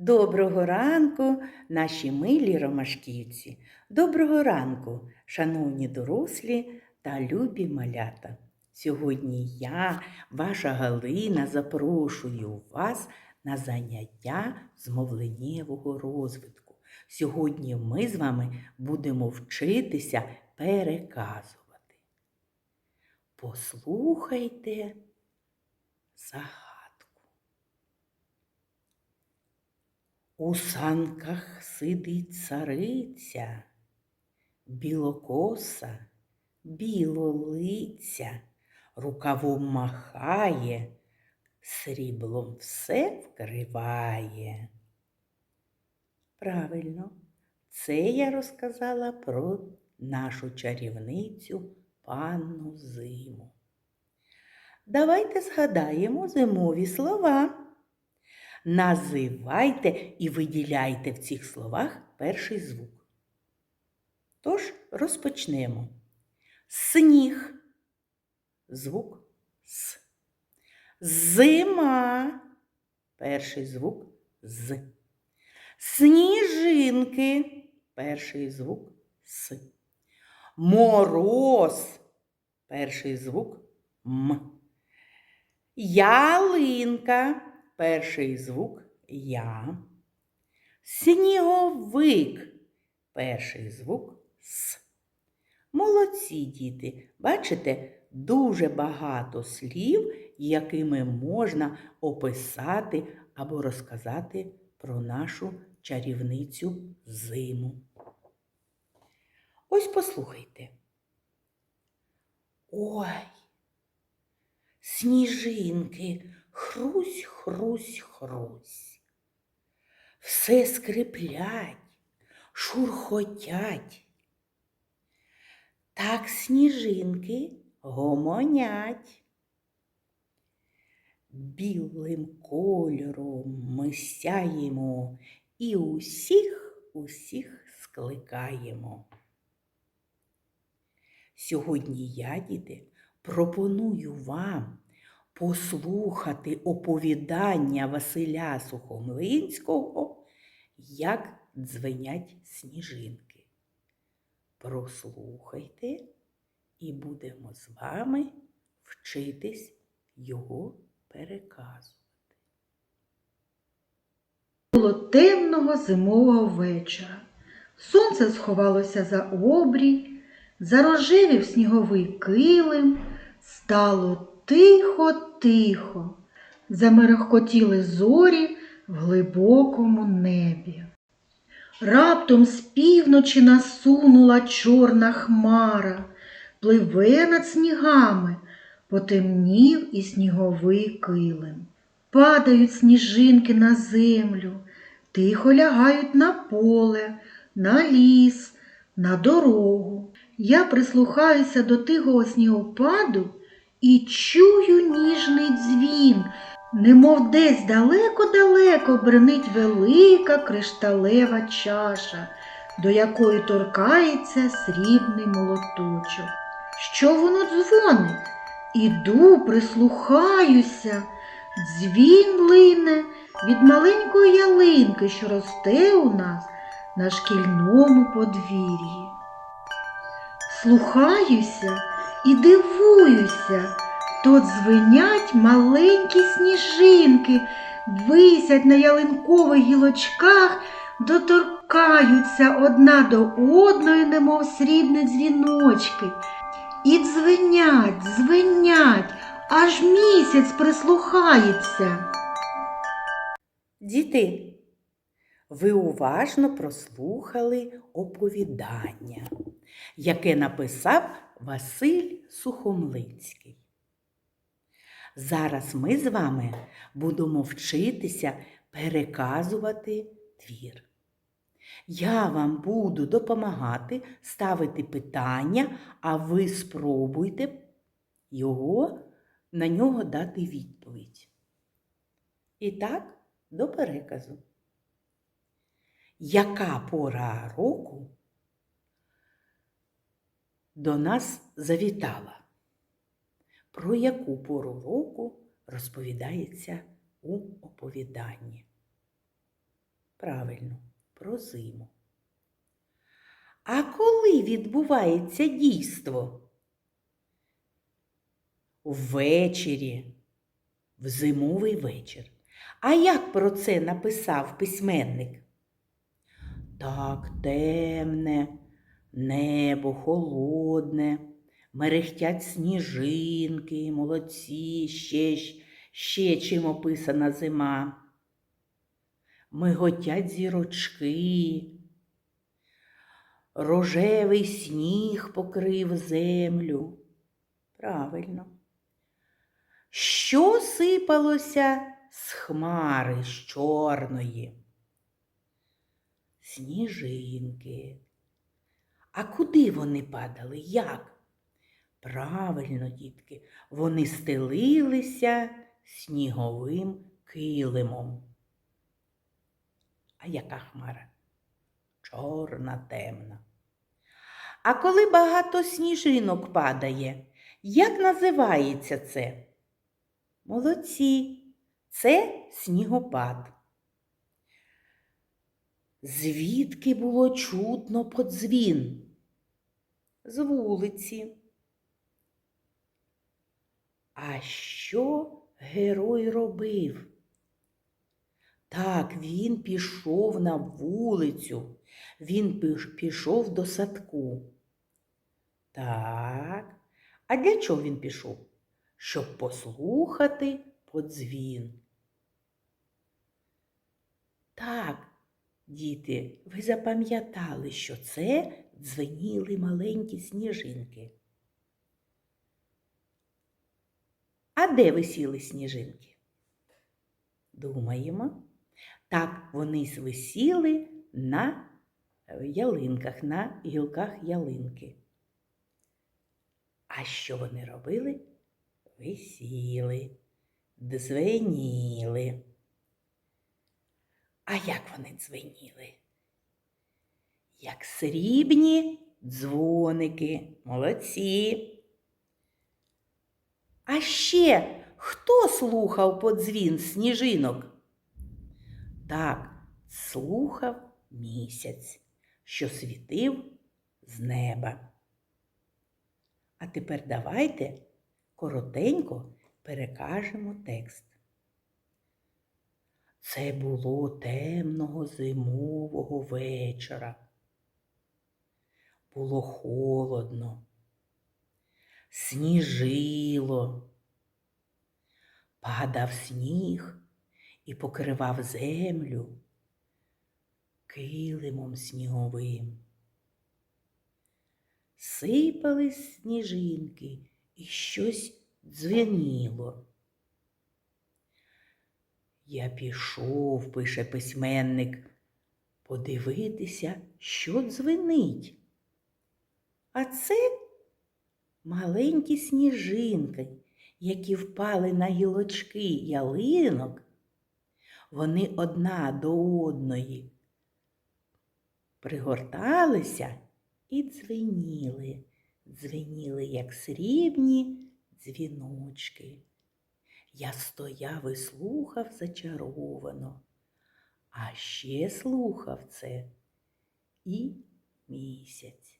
Доброго ранку, наші милі ромашківці. Доброго ранку, шановні дорослі та любі малята. Сьогодні я, ваша Галина, запрошую вас на заняття з мовленнєвого розвитку. Сьогодні ми з вами будемо вчитися переказувати. Послухайте загадку. У санках сидить цариця, білокоса, білолиця, рукавом махає, сріблом все вкриває. Правильно, це я розказала про нашу чарівницю панну зиму. Давайте згадаємо зимові слова. Називайте і виділяйте в цих словах перший звук. Тож розпочнемо. Сніг. Звук С. Зима. Перший звук З. Сніжинки. Перший звук С. Мороз. Перший звук М. Ялинка. Перший звук Я. Сніговик. Перший звук С. Молодці діти. Бачите, дуже багато слів, якими можна описати або розказати про нашу чарівницю зиму. Ось послухайте. Ой, сніжинки, хрусь, хрусь, хрусь. Все скриплять, шурхотять. Так сніжинки гомонять. Білим кольором ми сяємо і усіх, усіх скликаємо. Сьогодні я, діти, пропоную вам послухати оповідання Василя Сухомлинського, як дзвенять сніжинки. Прослухайте і будемо з вами вчитись його переказувати. Було темного зимового вечора. Сонце сховалося за обрій, зарожевів сніговий килим, стало тихо-тихо, замерехкотіли зорі в глибокому небі. Раптом з півночі насунула чорна хмара, пливе над снігами, потемнів і сніговий килим. Падають сніжинки на землю, тихо лягають на поле, на ліс, на дорогу. Я прислухаюся до тихого снігопаду і чую ніжний дзвін, немов десь далеко-далеко бренить велика кришталева чаша, до якої торкається срібний молоточок. Що воно дзвонить? Іду, прислухаюся. Дзвін лине від маленької ялинки, що росте у нас на шкільному подвір'ї. Слухаюся і дивуюся, то дзвенять маленькі сніжинки, висять на ялинкових гілочках, доторкаються одна до одної, немов срібні дзвіночки. І дзвенять, дзвенять, аж місяць прислухається. Діти, ви уважно прослухали оповідання, яке написав Василь Сухомлинський. Зараз ми з вами будемо вчитися переказувати твір. Я вам буду допомагати ставити питання, а ви спробуйте його, на нього дати відповідь. І так, до переказу. Яка пора року до нас завітала? Про яку пору року розповідається у оповіданні? Правильно, про зиму. А коли відбувається дійство? Ввечері, в зимовий вечір. А як про це написав письменник? Так темне, небо холодне, мерехтять сніжинки, молодці, ще, ще чим описана зима. Миготять зірочки, рожевий сніг покрив землю. Правильно. Що сипалося з хмари з чорної? Сніжинки. А куди вони падали? Як? Правильно, дітки, вони стелилися сніговим килимом. А яка хмара? Чорна темна. А коли багато сніжинок падає, як називається це? Молодці, це снігопад. Звідки було чутно подзвін? З вулиці. А що герой робив? Так, він пішов на вулицю, він пішов до садку. Так, а для чого він пішов? Щоб послухати подзвін. Так, діти, ви запам'ятали, що це дзвеніли маленькі сніжинки. А де висіли сніжинки? Думаємо. Так, вони висіли на е, ялинках, на гілках ялинки. А що вони робили? Висіли, дзвеніли. А як вони дзвеніли? Як срібні дзвоники. Молодці. А ще хто слухав подзвін сніжинок? Так, слухав місяць, що світив з неба. А тепер давайте коротенько перекажемо текст. Це було темного зимового вечора. Було холодно, сніжило, падав сніг і покривав землю килимом сніговим. Сипались сніжинки і щось дзвеніло. Я пішов, пише письменник, подивитися, що дзвенить. А це маленькі сніжинки, які впали на гілочки ялинок. Вони одна до одної пригорталися і дзвеніли, дзвеніли, як срібні дзвіночки. Я стояв і слухав зачаровано, а ще слухав це і місяць.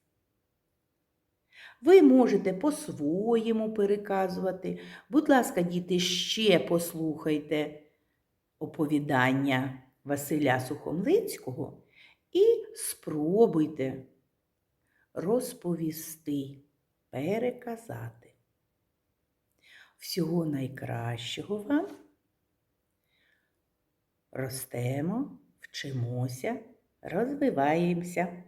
Ви можете по-своєму переказувати. Будь ласка, діти, ще послухайте оповідання Василя Сухомлинського і спробуйте розповісти, переказати. Всього найкращого вам. Ростемо, вчимося, розвиваємося.